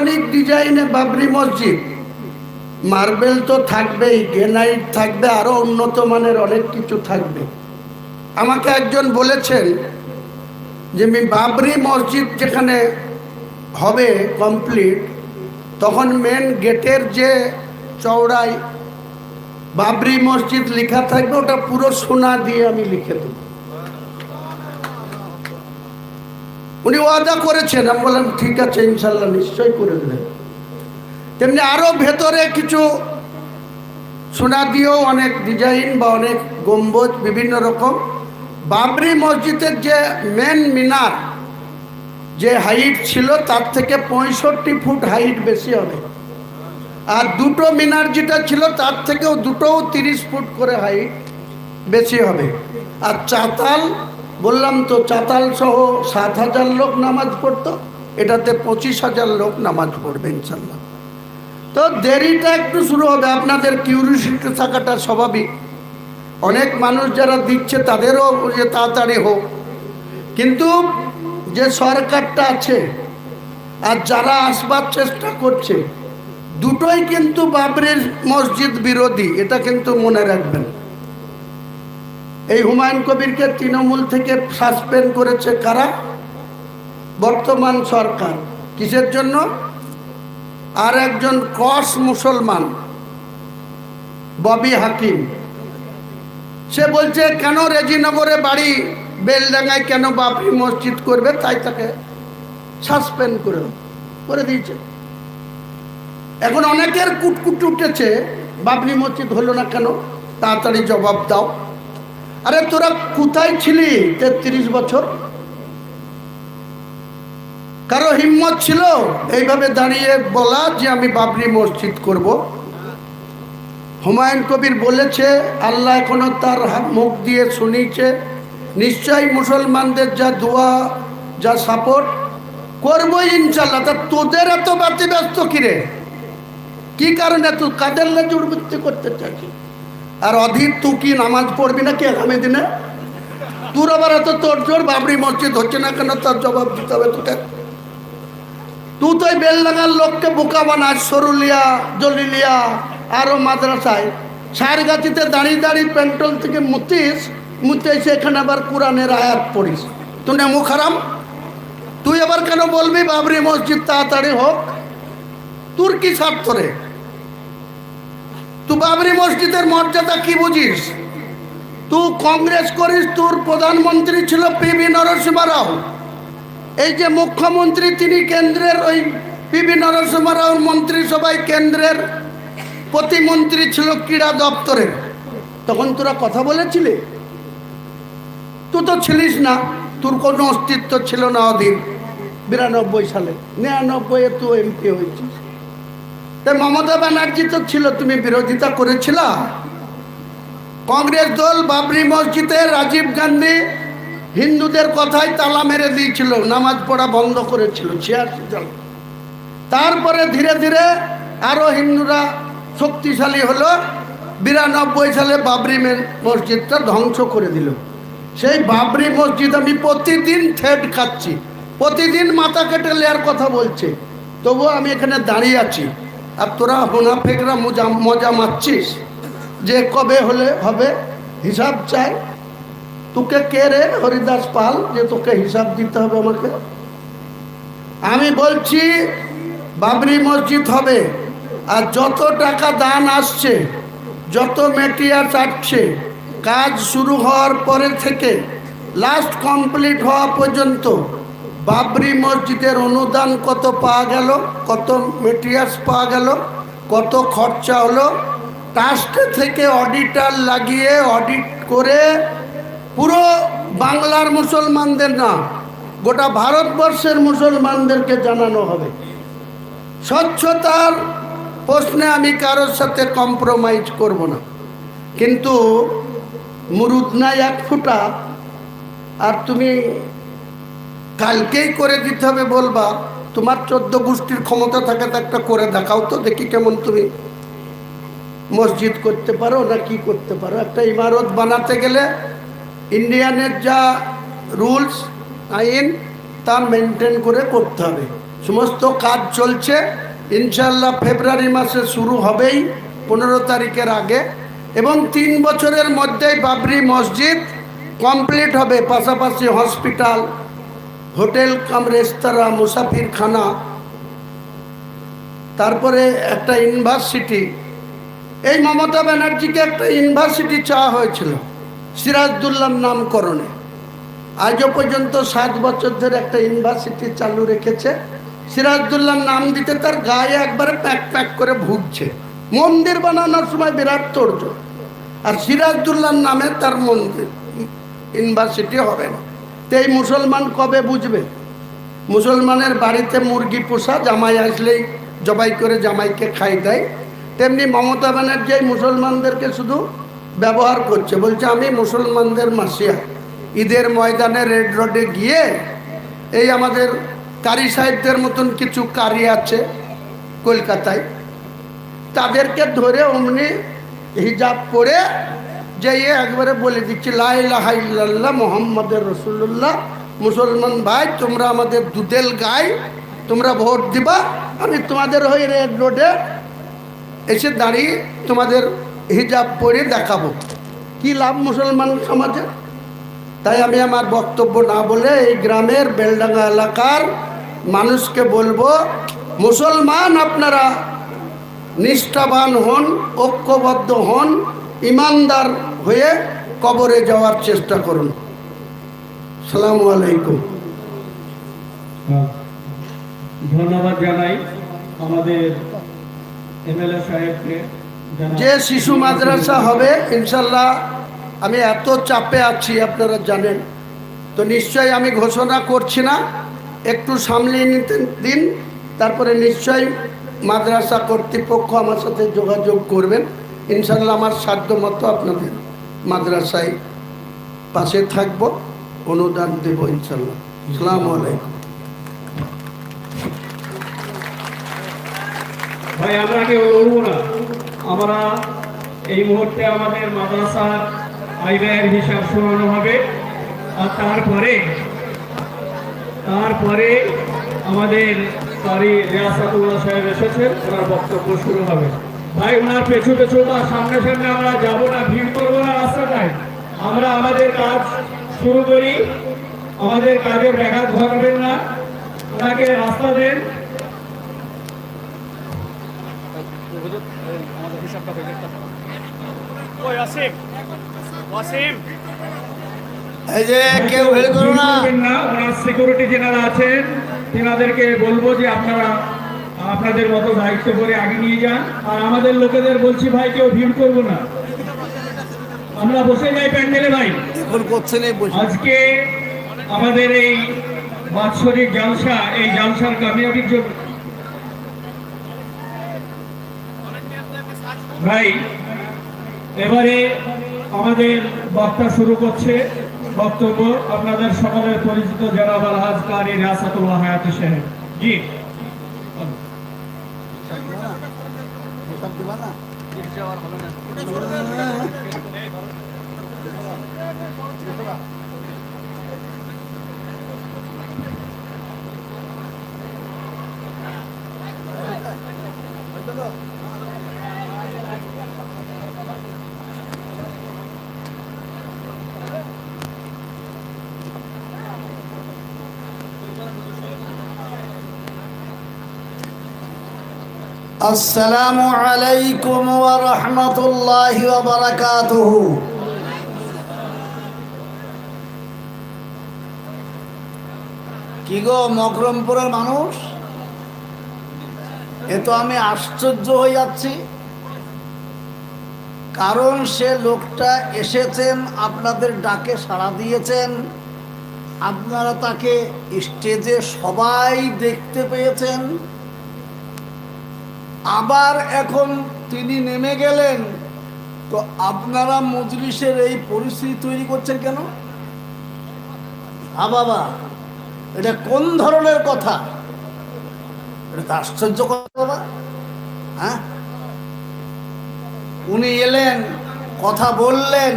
আধুনিক ডিজাইনে বাবরি মসজিদ। মার্বেল তো থাকবেই গ্রেনাইট থাকবে, আরও উন্নত মানের অনেক কিছু থাকবে। আমাকে একজন বলেছেন যে বাবরি মসজিদ যেখানে হবে কমপ্লিট তখন মেন গেটের যে চওড়াই বাবরি মসজিদ লেখা থাকবে, ওটা পুরো সোনা দিয়ে আমি লিখে দেব। উনি ওয়াদা করেছেন, আমি বললাম, ঠিক আছে, ইনশাল্লাহ নিশ্চয়ই করে দেবেন। তেমনি আরও ভেতরে কিছু সোনা দিয়েও অনেক ডিজাইন বা অনেক গম্বুজ বিভিন্ন রকম। বাবরি মসজিদের যে মেন মিনার, যে হাইট ছিল, তার থেকে পঁয়ষট্টি ফুট হাইট বেশি হবে। আর দুটো মিনার যেটা ছিল, তার থেকেও দুটোও তিরিশ ফুট করে হাইট বেশি হবে। আর চাতাল বললাম তো চাতাল সহ সাত হাজার লোক নামাজ পড়তো, এটাতে পঁচিশ হাজার লোক নামাজ পড়বে ইনশাল্লাহ। তো দেরিটা একটু শুরু হবে, আপনাদের কিউরিসিটি থাকাটা স্বাভাবিক। অনেক মানুষ যারা দিচ্ছে তাদেরও যে তাড়াতাড়ি হোক। কিন্তু যে সরকারটা আছে আর যারা আসবার চেষ্টা করছে, দুটোই কিন্তু বাবরের মসজিদ বিরোধী, এটা কিন্তু মনে রাখবেন। এই হুমায়ুন কবিরকে তৃণমূল থেকে সাসপেন্ড করেছে কারা? বর্তমান সরকার। কিসের জন্য? আর একজন কস মুসলমান, ববি হাকিম। সে বলছে, কেন রেজিনগরে বাড়ি বেলডাঙ্গায় কেন বাবরি মসজিদ করবে? তাই তাকে সাসপেন্ড করে করে দিয়েছে। এখন অনেকের কুটকুট উঠেছে বাবরি মসজিদ হলো না কেন? তাড়াতাড়ি জবাব দাও। আরে তোরা কোথায় ছিলি তেত্রিশ বছর? কারও হিম্মত ছিল? এইভাবে দাঁড়িয়ে বলা যে আমি বাবরি মসজিদ করব। হুমায়ুন কবির বলেছে, আল্লাহ এখনও তার মুখ দিয়ে শুনিয়েছে, নিশ্চয়ই মুসলমানদের যা দোয়া, যা সাপোর্ট করব ইনশাল্লাহ। তা তোদের এত ব্যস্ত কিরে? কি কারণে তুই কাদের লেজে উড়বৃত্তি করতে চাচ্ছিস আর অধীর তুই কি নামাজ পড়বি নাকি আগামী দিনে? তোর আবার এত তোর বাবরি মসজিদ হচ্ছে না কেন? তার জবাব দিতে হবে তোকে। তুই তো বেলডাঙ্গার লোককে বোকা বানাস সরুলিয়া জলিলিয়া আরও মাদ্রাসায়। সারগাছিতে দাঁড়িয়ে দাঁড়িয়ে পেন্টল থেকে মুতিস মুতে এসে এখানে আবার কোরআনের আয়াত পড়িস। তুই নেমু খারাম তুই আবার কেন বলবি বাবরি মসজিদ তাড়াতাড়ি হোক? তোর কি স্বার্থ রে? তুই বাবরি মসজিদের মর্যাদা কি বুঝিস তুই কংগ্রেস করিস তোর প্রধানমন্ত্রী ছিল পিবি নরসিংহ রাও এই যে মুখ্যমন্ত্রী, তিনি কেন্দ্রের ওই পিবি নরসিংহ রাওর মন্ত্রিসভায় কেন্দ্রের প্রতিমন্ত্রী ছিল ক্রীড়া দপ্তরের। তখন তোরা কথা বলেছিলি? তুই তো ছিলিস না, তোর কোনো অস্তিত্ব ছিল না অধীন বিরানব্বই সালে। নিরানব্বই তুই এমপি হয়েছিস। মমতা ব্যানার্জি তো ছিল, তুমি বিরোধিতা করেছিলা। কংগ্রেস দল বাবরি মসজিদে রাজীব গান্ধী হিন্দুদের কথায় তালা মেরে দিয়েছিল, নামাজ পড়া বন্ধ করেছিল ছিয়াশি তারপরে ধীরে ধীরে আরও হিন্দুরা শক্তিশালী হলো, বিরানব্বই সালে বাবরি মসজিদটা ধ্বংস করে দিল। সেই বাবরি মসজিদ আমি প্রতিদিন থ্রেড খাচ্ছি, প্রতিদিন মাথা কেটে নেওয়ার কথা বলছে, তবুও আমি এখানে দাঁড়িয়ে আছি। আর তোরা হোনাফেকরা মজা মজা মারছিস। যে কবে হলে হবে, হিসাব চাই। তোকে কে রে হরিদাস পাল যে তোকে হিসাব দিতে হবে আমাকে? আমি বলছি, বাবরি মসজিদ হবে আর যত টাকা দান আসছে, যত মেটিয়ার চাটছে, কাজ শুরু হওয়ার পরে থেকে লাস্ট কমপ্লিট হওয়া পর্যন্ত বাবরি মসজিদের অনুদান কত পাওয়া গেল? কত মেটেরিয়ালস পাওয়া গেল? কত খরচা হলো? ট্রাস্টে থেকে অডিটার লাগিয়ে অডিট করে পুরো বাংলার মুসলমানদের না, গোটা ভারতবর্ষের মুসলমানদেরকে জানানো হবে। স্বচ্ছতার প্রশ্নে আমি কারোর সাথে কম্প্রোমাইজ করব না। কিন্তু মুরুদ নাই এক ফুটা, আর তুমি কালকেই করে দিতে হবে বলবা, তোমার চোদ্দ গোষ্ঠীর ক্ষমতা থাকে তো একটা করে দেখাও তো, দেখি কেমন তুমি মসজিদ করতে পারো না কি করতে পারো। একটা ইমারত বানাতে গেলে ইন্ডিয়ানের যা রুলস, আইন, তা মেনটেন করে করতে হবে। সমস্ত কাজ চলছে ইনশাল্লাহ ফেব্রুয়ারি মাসে শুরু হবেই, পনেরো তারিখের আগে, এবং তিন বছরের মধ্যেই বাবরি মসজিদ কমপ্লিট হবে, পাশাপাশি হসপিটাল হোটেল কাম রেস্তোরাঁ মুসাফিরখানা, তারপরে একটা ইউনিভার্সিটি। এই মমতা ব্যানার্জিকে একটা ইউনিভার্সিটি চাওয়া হয়েছিল সিরাজদুল্লার নামকরণে। আজও পর্যন্ত সাত বছর ধরে একটা ইউনিভার্সিটি চালু রেখেছে। সিরাজদুল্লার নাম দিতে তার গায়ে একবারে প্যাক প্যাক করে ভুগছে। মন্দির বানানোর সময় বিরাট তোর্য আর সিরাজদুল্লার নামে তার মন্দির, ইউনিভার্সিটি হবে না। তো এই মুসলমান কবে বুঝবে? মুসলমানের বাড়িতে মুরগি পোষা, জামাই আসলেই জবাই করে জামাইকে খাই দেয়। তেমনি মমতা ব্যানার্জি মুসলমানদেরকে শুধু ব্যবহার করছে, বলছে, আমি মুসলমানদের মাসিয়া। ঈদের ময়দানে রেড রোডে গিয়ে এই আমাদের কারি সাহেবদের মতন কিছু কারি আছে কলকাতায়। তাদেরকে ধরে অমনি হিজাব পরে যে একবারে বলে দিচ্ছি লাইল্লাহ মোহাম্মদের রসুল্লাহ মুসলমান ভাই, তোমরা আমাদের দুধেল গাই, তোমরা ভোট দিবা, আমি তোমাদের হয়ে রেড রোডে এসে দাঁড়িয়ে তোমাদের হিজাব পরে দেখাবো। কি লাভ মুসলমান সমাজে? তাই আমি আমার বক্তব্য না বলে এই গ্রামের বেলডাঙ্গা এলাকার মানুষকে বলব, মুসলমান আপনারা নিষ্ঠাবান হন, ঐক্যবদ্ধ হন, ইমানদার হয়ে কবরে যাওয়ার চেষ্টা করুন। সালামু আলাইকুম। ধন্যবাদ জানাই আমাদের এমএলএ সাহেবকে। যে শিশু মাদ্রাসা হবে ইনশাল্লাহ আমি এত চাপে আছি আপনারা জানেন। তো নিশ্চয়ই আমি ঘোষণা করছি না একটু সামলিয়ে নিতে দিন তারপরে নিশ্চয়ই মাদ্রাসা কর্তৃপক্ষ আমার সাথে যোগাযোগ করবেন। ইনশাল্লাহ আমার সাধ্য মতো আপনাদের মাদ্রাসায় পাশে থাকব, অনুদান দেব ইনশাল্লাহ সালামু আলাইকুম। ভাই, আমরা কেউ লড়বো না। আমরা এই মুহূর্তে আমাদের মাদ্রাসার আয় ব্যয়ের হিসাব শোনানো হবে। আর তারপরে তারপরে আমাদের সাহেব এসেছেন, ওনার বক্তব্য শুরু হবে। ভাই ওনার পেছু পেছু বা সামনে সামনে আমরা যাব না ভিড় করব না রাস্তাটায়। আমরা আমাদের কাজ শুরু করি। আমাদের কাজের ব্যাঘাত ঘটবেন না। ওনাকে রাস্তা দেন। ওই আসিম ওয়াসিম। এই যে কেউ ভেল করো না। ওনার সিকিউরিটি আছেন। তেনাদেরকে বলব যে আপনারা আপনাদের মতো দায়িত্ব করে আগে নিয়ে যান। আর আমাদের লোকেদের বলছি ভাই কেউ ভিড় করব না। আমরা বসে যাই প্যান্ডেলে ভাই। আজকে আমাদের এই বাৎসরিক জালসা এই জালসার কামিয়াবির জন্য ভাই এবারে আমাদের বক্তা শুরু করছে বক্তব্য। আপনাদের সকলের পরিচিত জনাব আলহাজ কারি রাসাতুল্লাহ হায়াত সাহেব। জি। 这玩儿好弄的。আসসালামু আলাইকুম ওয়া রাহমাতুল্লাহি ওয়া কি গো, মকরমপুরের মানুষ? এ তো আমি আশ্চর্য হয়ে যাচ্ছি। কারণ সে লোকটা এসেছেন, আপনাদের ডাকে সাড়া দিয়েছেন। আপনারা তাকে স্টেজে সবাই দেখতে পেয়েছেন। আবার এখন তিনি নেমে গেলেন, তো আপনারা মজলিসের এই পরিস্থিতি তৈরি করছেন কেন? হা বাবা, এটা কোন ধরনের কথা? এটা তো আশ্চর্য কথা বাবা হ্যাঁ? উনি এলেন, কথা বললেন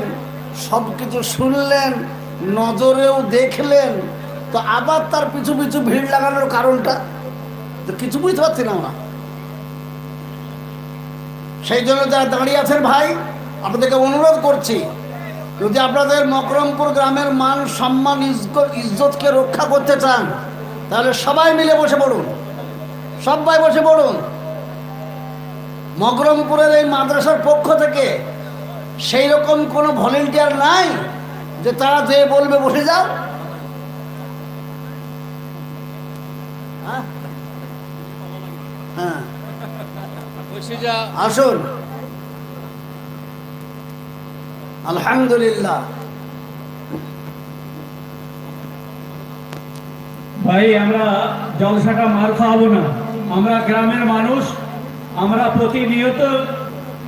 সব কিছু শুনলেন, নজরেও দেখলেন, তো আবার তার পিছু পিছু ভিড় লাগানোর কারণটা? তো কিছু বুঝতে পারছি না আমরা। সেই জন্য যারা দাঁড়িয়ে আছেন ভাই, আপনাদেরকে অনুরোধ করছি, যদি আপনাদের মকরমপুর গ্রামের মান সম্মান ইজ্জ- ইজ্জতকে রক্ষা করতে চান, তাহলে সবাই মিলে বসে পড়ুন। সবাই বসে পড়ুন। মকরমপুরের এই মাদ্রাসার পক্ষ থেকে সেই রকম কোনো ভলেন্টিয়ার নাই যে তারা যে বলবে বসে যাও হ্যাঁ? আসুন। আলহামদুলিল্লাহ। ভাই আমরা জলসাটা মার খাওয়াবো না। আমরা গ্রামের মানুষ আমরা প্রতিনিয়ত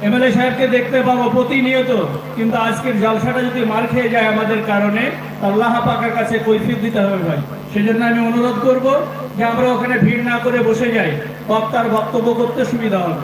এমএলএ সাহেবকে দেখতে পাবো প্রতিনিয়ত। কিন্তু আজকের জলসাটা যদি মার খেয়ে যায় আমাদের কারণে আল্লাহ পাকের কাছে কৈফিয়ত দিতে হবে ভাই। সেজন্য আমি অনুরোধ করব যে আমরা ওখানে ভিড় না করে বসে যাই। বক্তার বক্তব্য করতে সুবিধা হবে।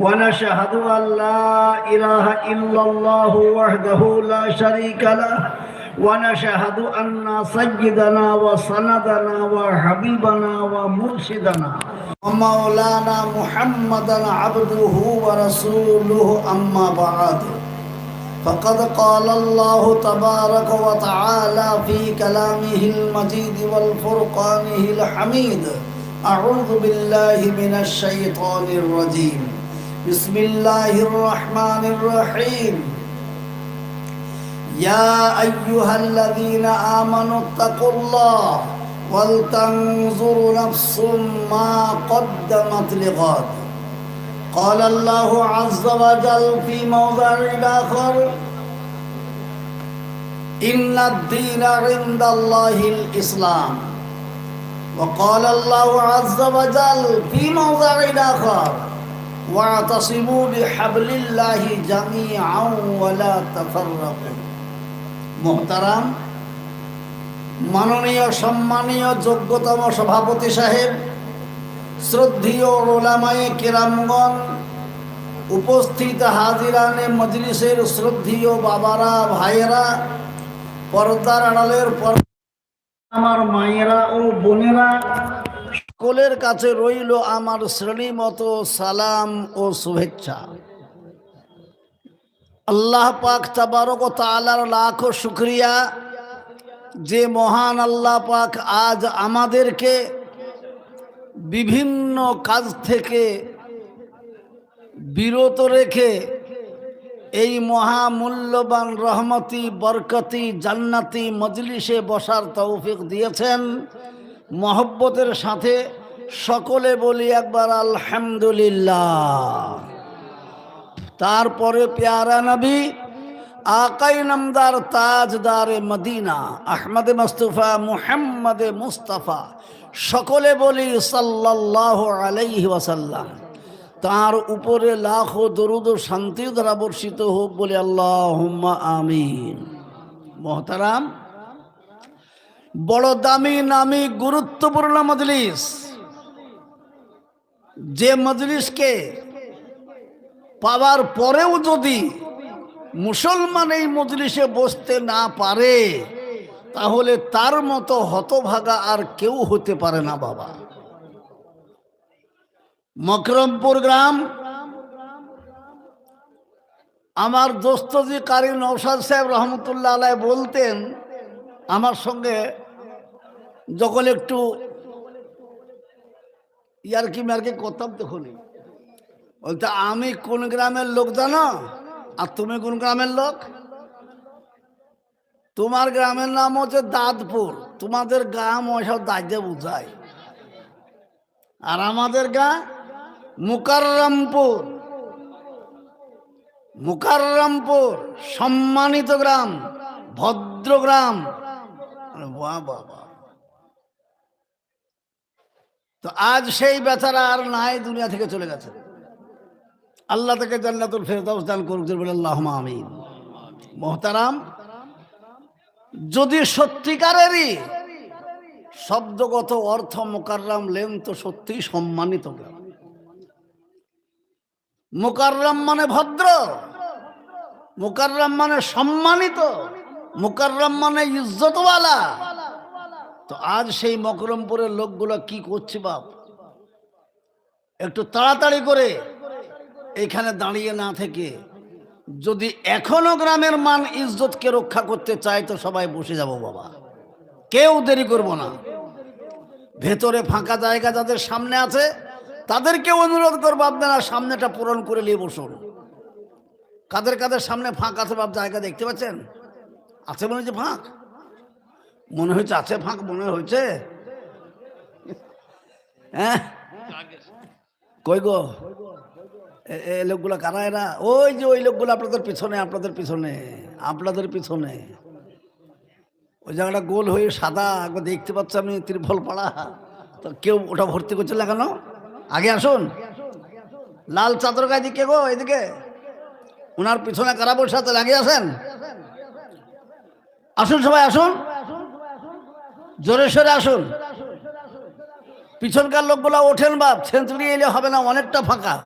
ونشهد أن لا إله إلا الله وحده لا شريك له ونشهد أن سيدنا وسندنا وحبيبنا ومرشدنا ومولانا محمدا عبده ورسوله أما بعد فقد قال الله تبارك وتعالى في كلامه المجيد والفرقانه الحميد أعوذ بالله من الشيطان الرجيم بسم الله الرحمن الرحيم يا أيها الذين آمنوا اتقوا الله ولتنظر نفس ما قدمت لغد قال الله عز وجل في موضع آخر إن الدين عند الله الإسلام وقال الله عز وجل في موضع آخر واعتصموا بحبل الله جميعا ولا تفرقوا মোহতারাম মাননীয় সম্মানীয় যোগ্যতম সভাপতি সাহেব শ্রদ্ধীয় ওলামায়ে কেরামগণ উপস্থিত হাজিরানে মজলিসের শ্রদ্ধীয় বাবারা ভাইয়েরা পর্দার আড়ালের পর আমার মায়েরা ও বোনেরা সকলের কাছে রইল আমার শ্রেণি মতো সালাম ও শুভেচ্ছা। আল্লাহ পাক তাবারক তালার লাখো শুক্রিয়া। যে মহান আল্লাহ পাক আজ আমাদেরকে বিভিন্ন কাজ থেকে বিরত রেখে এই মহামূল্যবান রহমতি, বরকতি, জান্নাতি মজলিসে বসার তৌফিক দিয়েছেন। মহব্বতের সাথে সকলে বলি একবার আলহামদুলিল্লাহ। তারপরে পেয়ারা নবী, আকাই নামদার তাজদারে মদিনা, আহমদ মুস্তফা, মুহাম্মদে মুস্তাফা, সকলে বলি সাল্লাল্লাহু আলাইহি ওয়াসাল্লাম। তার উপরে লাখো দরুদ ও শান্তি দ্বারা বর্ষিত হোক বলে আল্লাহ আমিন। মহতারাম বড় দামি নামি গুরুত্বপূর্ণ মজলিস। যে মজলিসকে পাওয়ার পরেও যদি মুসলমান এই মজলিসে বসতে না পারে, তাহলে তার মতো হতভাগা আর কেউ হতে পারে না বাবা। মকরমপুর গ্রাম, আমার দোস্তজি কারি নৌসাদ সাহেব রহমতুল্লাহ আলাই বলতেন, আমার সঙ্গে যখন একটু ইয়ারকি মার্কি করতাম তখনই বলতে, আমি কোন গ্রামের লোক জানো? আর তুমি কোন গ্রামের লোক? তোমার গ্রামের নাম হচ্ছে দাঁতপুর। তোমাদের গ্রাম ওইসব দাঁড়িয়ে বুঝায়। আর আমাদের গা মুকাররামপুর। মুকাররামপুর, সম্মানিত গ্রাম, ভদ্র গ্রাম। বাবা। তো আজ সেই বেচারা আর নাই দুনিয়া থেকে চলে গেছে। আল্লাহ থেকে জান্নাতুল ফেরদাউস দান করুক বলে আল্লাহ আমিন। মোহতারাম, যদি সত্যিকারেরই শব্দগত অর্থ মোকাররাম লেন তো সত্যিই সম্মানিত মোকাররাম মানে ভদ্র, মোকাররাম মানে সম্মানিত, মোকাররাম মানে ইজ্জতওয়ালা তো আজ সেই মকরমপুরের লোকগুলো কি করছে বাপ? একটু তাড়াতাড়ি করে এখানে দাঁড়িয়ে না থেকে। যদি এখনও গ্রামের মান ইজ্জতকে রক্ষা করতে চায় তো সবাই বসে যাব বাবা। কেউ দেরি করব না। ভেতরে ফাঁকা জায়গা যাদের সামনে আছে, তাদেরকে অনুরোধ করব আপনারা সামনেটা পূরণ করে নিয়ে বসুন। কাদের কাদের সামনে ফাঁক আছে বাপ, জায়গা দেখতে পাচ্ছেন? আছে মনে হচ্ছে ফাঁক? মনে হচ্ছে আছে ফাঁক, মনে হয়েছে? হ্যাঁ? কই গো? এ- লোকগুলো কারা এরা? ওই যে ওই লোকগুলো আপনাদের পিছনে আপনাদের পিছনে আপনাদের পিছনে। ওই জায়গাটা গোল হয়ে সাদা, একবার দেখতে পাচ্ছি আমি ত্রিফল পাড়া তো কেউ ওটা ভর্তি করছে কেন? আগে আসুন। লাল চাদর গায়ে দিকে গো, এদিকে। ওনার পিছনে কারা বসে আগে আসেন। আসুন সবাই, আসুন। জোরে সরে আসুন। পিছনকার লোকগুলা ওঠেন বাপ সেঞ্চুরি এলে হবে না অনেকটা ফাঁকা।